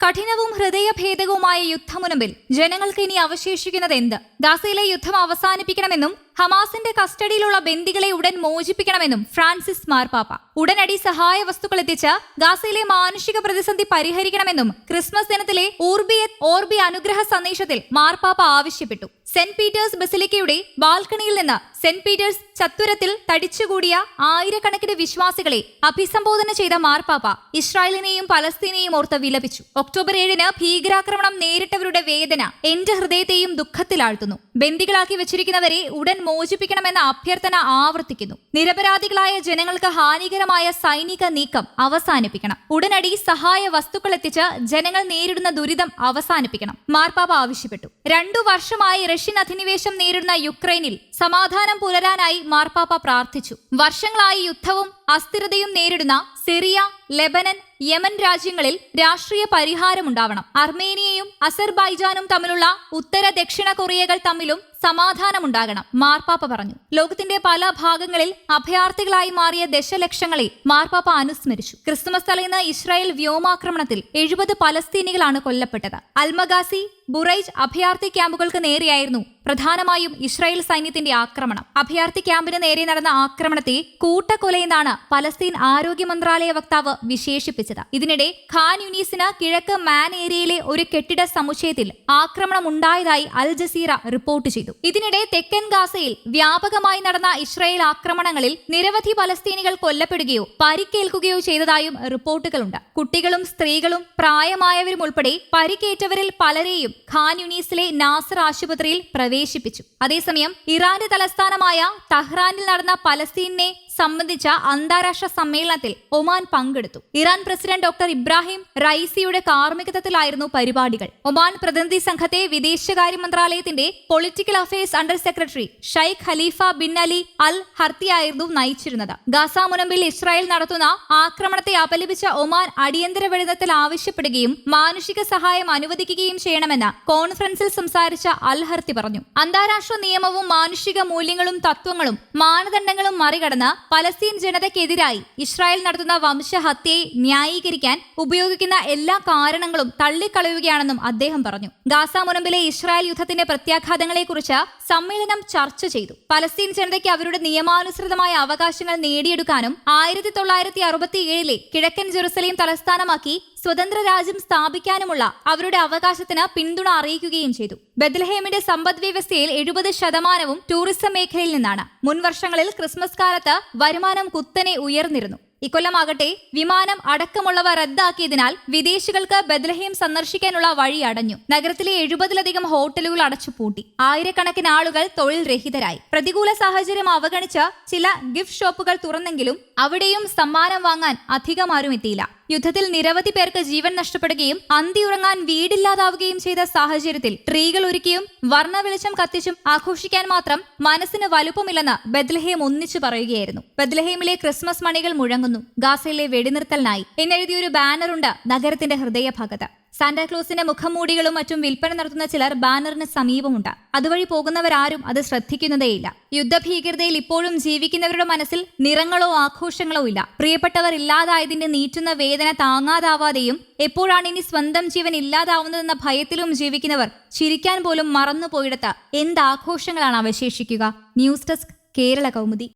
കഠിനവും ഹൃദയഭേദകവുമായ യുദ്ധമുനമ്പിൽ ജനങ്ങൾക്ക് ഇനി അവശേഷിക്കുന്നത് എന്ത് ഗാസയിലെ യുദ്ധം അവസാനിപ്പിക്കണമെന്നും ഹമാസിന്റെ കസ്റ്റഡിയിലുള്ള ബന്ദികളെ ഉടൻ മോചിപ്പിക്കണമെന്നും ഫ്രാൻസിസ് മാർപാപ്പ. ഉടനടി സഹായ വസ്തുക്കൾ എത്തിച്ച് ഗാസയിലെ മാനുഷിക പ്രതിസന്ധി പരിഹരിക്കണമെന്നും ക്രിസ്മസ് ദിനത്തിലെ ഊർബിയത്ത് ഓർബി അനുഗ്രഹ സന്ദേശത്തിൽ മാർപാപ്പ ആവശ്യപ്പെട്ടു. സെന്റ് പീറ്റേഴ്സ് ബസിലിക്കയുടെ ബാൽക്കണിയിൽ നിന്ന് സെന്റ് പീറ്റേഴ്സ് ചത്തുരത്തിൽ തടിച്ചുകൂടിയ ആയിരക്കണക്കിന് വിശ്വാസികളെ അഭിസംബോധന ചെയ്ത മാർപാപ്പ ഇസ്രായേലിനെയും പലസ്തീനെയും ഓർത്ത് വിലപിച്ചു. ഒക്ടോബർ ഏഴിന് ഭീകരാക്രമണം നേരിട്ടവരുടെ വേദന എന്റെ ഹൃദയത്തെയും ദുഃഖത്തിലാഴ്ത്തുന്നു. ബന്ദികളാക്കി വെച്ചിരിക്കുന്നവരെ ഉടൻ മോചിപ്പിക്കണമെന്ന അഭ്യർത്ഥന ആവർത്തിക്കുന്നു. നിരപരാധികളായ ജനങ്ങൾക്ക് ഹാനികരമായ സൈനിക നീക്കം അവസാനിപ്പിക്കണം. ഉടനടി സഹായ വസ്തുക്കൾ എത്തിച്ച് ജനങ്ങൾ നേരിടുന്ന ദുരിതം അവസാനിപ്പിക്കണം. മാർപ്പാപ്പ ആവശ്യപ്പെട്ടു. രണ്ടു വർഷമായി റഷ്യൻ അധിനിവേശം നേരിടുന്ന യുക്രൈനിൽ സമാധാനം പുലരാനായി മാർപ്പാപ്പ പ്രാർത്ഥിച്ചു. വർഷങ്ങളായി യുദ്ധവും അസ്ഥിരതയും നേരിടുന്ന സിറിയ ലെബനൻ യമൻ രാജ്യങ്ങളിൽ രാഷ്ട്രീയ പരിഹാരമുണ്ടാവണം. അർമേനിയയും അസർബൈജാനും തമ്മിലുള്ള ഉത്തര ദക്ഷിണ കൊറിയകൾ തമ്മിലും സമാധാനമുണ്ടാകണം മാർപ്പാപ്പ പറഞ്ഞു. ലോകത്തിന്റെ പല ഭാഗങ്ങളിൽ അഭയാർത്ഥികളായി മാറിയ ദശലക്ഷങ്ങളെ മാർപ്പാപ്പ അനുസ്മരിച്ചു. ക്രിസ്തുമസ് തലേന്ന് ഇസ്രായേൽ വ്യോമാക്രമണത്തിൽ എഴുപത് പലസ്തീനികളാണ് കൊല്ലപ്പെട്ടത്. അൽമഗാസി ബുറൈജ് അഭയാർത്ഥി ക്യാമ്പുകൾക്ക് നേരെയായിരുന്നു പ്രധാനമായും ഇസ്രായേൽ സൈന്യത്തിന്റെ ആക്രമണം. അഭയാർത്ഥി ക്യാമ്പിന് നേരെ നടന്ന ആക്രമണത്തെ കൂട്ടക്കൊലയെന്നാണ് പലസ്തീൻ ആരോഗ്യ മന്ത്രാലയ വക്താവ് വിശേഷിപ്പിച്ചത്. ഇതിനിടെ ഖാൻ യുനീസിന് കിഴക്ക് മാൻ ഏരിയയിലെ ഒരു കെട്ടിട സമുച്ചയത്തിൽ ആക്രമണം ഉണ്ടായതായി അൽ ജസീറ റിപ്പോർട്ട് ചെയ്തു. ഇതിനിടെ തെക്കൻ ഗാസയിൽ വ്യാപകമായി നടന്ന ഇസ്രായേൽ ആക്രമണങ്ങളിൽ നിരവധി പലസ്തീനികൾ കൊല്ലപ്പെടുകയോ പരിക്കേൽക്കുകയോ ചെയ്തതായും റിപ്പോർട്ടുകളുണ്ട്. കുട്ടികളും സ്ത്രീകളും പ്രായമായവരും ഉൾപ്പെടെ പരിക്കേറ്റവരിൽ പലരെയും ഖാൻ യുനീസിലെ നാസർ ആശുപത്രിയിൽ പ്രവേശിപ്പിച്ചു. അതേസമയം ഇറാന്റെ തലസ്ഥാനമായ തഹ്റാനിൽ നടന്ന പലസ്തീനെ സംബന്ധിച്ച അന്താരാഷ്ട്ര സമ്മേളനത്തിൽ ഒമാൻ പങ്കെടുത്തു. ഇറാൻ പ്രസിഡന്റ് ഡോക്ടർ ഇബ്രാഹിം റൈസിയുടെ കാർമ്മികത്വത്തിലായിരുന്നു പരിപാടികൾ. ഒമാൻ പ്രതിനിധി സംഘത്തെ വിദേശകാര്യ മന്ത്രാലയത്തിന്റെ political affairs under secretary Sheikh Khalifa bin Ali Al ഹർത്തിയായിരുന്നു നയിച്ചിരുന്നത്. ഗാസ മുനമ്പിൽ ഇസ്രായേൽ നടത്തുന്ന ആക്രമണത്തെ അപലപിച്ച ഒമാൻ അടിയന്തര വെടിനിർത്തൽ ആവശ്യപ്പെടുകയും മാനുഷിക സഹായം അനുവദിക്കുകയും ചെയ്യണമെന്ന് കോൺഫറൻസിൽ സംസാരിച്ച അൽ ഹർത്തി പറഞ്ഞു. അന്താരാഷ്ട്ര നിയമവും മാനുഷിക മൂല്യങ്ങളും തത്വങ്ങളും മാനദണ്ഡങ്ങളും മറികടന്ന് പലസ്തീൻ ജനതയ്ക്കെതിരായി ഇസ്രായേൽ നടത്തുന്ന വംശഹത്യയെ ന്യായീകരിക്കാൻ ഉപയോഗിക്കുന്ന എല്ലാ കാരണങ്ങളും തള്ളിക്കളയുകയാണെന്നും അദ്ദേഹം പറഞ്ഞു. ഗാസ മുനമ്പിലെ ഇസ്രായേൽ യുദ്ധത്തിന്റെ പ്രത്യാഘാതങ്ങളെക്കുറിച്ച് സമ്മേളനം ചർച്ച ചെയ്തു. പലസ്തീൻ ജനതയ്ക്ക് അവരുടെ നിയമാനുസൃതമായ അവകാശങ്ങൾ നേടിയെടുക്കാനും ആയിരത്തി തൊള്ളായിരത്തി കിഴക്കൻ ജെറുസലേം തലസ്ഥാനമാക്കി സ്വതന്ത്ര രാജ്യം സ്ഥാപിക്കാനുമുള്ള അവരുടെ അവകാശത്തിന് പിന്തുണ അറിയിക്കുകയും ചെയ്തു. ബദ്ലഹേമിന്റെ സമ്പദ് വ്യവസ്ഥയിൽ എഴുപത് ശതമാനവും ടൂറിസം മേഖലയിൽ നിന്നാണ്. മുൻ വർഷങ്ങളിൽ ക്രിസ്മസ് കാലത്ത് വരുമാനം കുത്തനെ ഉയർന്നിരുന്നു. ഇക്കൊല്ലമാകട്ടെ വിമാനം അടക്കമുള്ളവ റദ്ദാക്കിയതിനാൽ വിദേശികൾക്ക് ബദ്ലഹേം സന്ദർശിക്കാനുള്ള വഴി അടഞ്ഞു. നഗരത്തിലെ എഴുപതിലധികം ഹോട്ടലുകൾ അടച്ചുപൂട്ടി ആയിരക്കണക്കിന് ആളുകൾ തൊഴിൽ രഹിതരായി. പ്രതികൂല സാഹചര്യം അവഗണിച്ച് ചില ഗിഫ്റ്റ് ഷോപ്പുകൾ തുറന്നെങ്കിലും അവിടെയും സമ്മാനം വാങ്ങാൻ അധികം ആരും എത്തിയില്ല. യുദ്ധത്തിൽ നിരവധി പേർക്ക് ജീവൻ നഷ്ടപ്പെടുകയും അന്തിയുറങ്ങാൻ വീടില്ലാതാവുകയും ചെയ്ത സാഹചര്യത്തിൽ ട്രീകൾ ഒരുക്കിയും വർണ വെളിച്ചം കത്തിച്ചും ആഘോഷിക്കാൻ മാത്രം മനസ്സിന് വലുപ്പമില്ലെന്ന് ബദ്ലഹേം ഒന്നിച്ചു പറയുകയായിരുന്നു. ബദ്ലഹേമിലെ ക്രിസ്മസ് മണികൾ മുഴങ്ങുന്നു. ഗാസയിലെ വെടിനിർത്തലിനായി. എന്നെഴുതിയൊരു ബാനറുണ്ട് നഗരത്തിന്റെ ഹൃദയഭാഗത്ത്. സാന്റാക്ലോസിന്റെ മുഖംമൂടികളും മറ്റും വിൽപ്പന നടത്തുന്ന ചിലർ ബാനറിന് സമീപമുണ്ട്. അതുവഴി പോകുന്നവരാരും അത് ശ്രദ്ധിക്കുന്നതേയില്ല. യുദ്ധഭീകരതയിൽ ഇപ്പോഴും ജീവിക്കുന്നവരുടെ മനസ്സിൽ നിറങ്ങളോ ആഘോഷങ്ങളോ ഇല്ല. പ്രിയപ്പെട്ടവർ ഇല്ലാതായതിന്റെ നീറ്റുന്ന വേദന താങ്ങാതാവാതെയും എപ്പോഴാണ് ഇനി സ്വന്തം ജീവൻ ഇല്ലാതാവുന്നതെന്ന ഭയത്തിലും ജീവിക്കുന്നവർ ചിരിക്കാൻ പോലും മറന്നുപോയിടത്ത് എന്ത് ആഘോഷങ്ങളാണ് അവശേഷിക്കുക? News desk Kerala Kaumudi.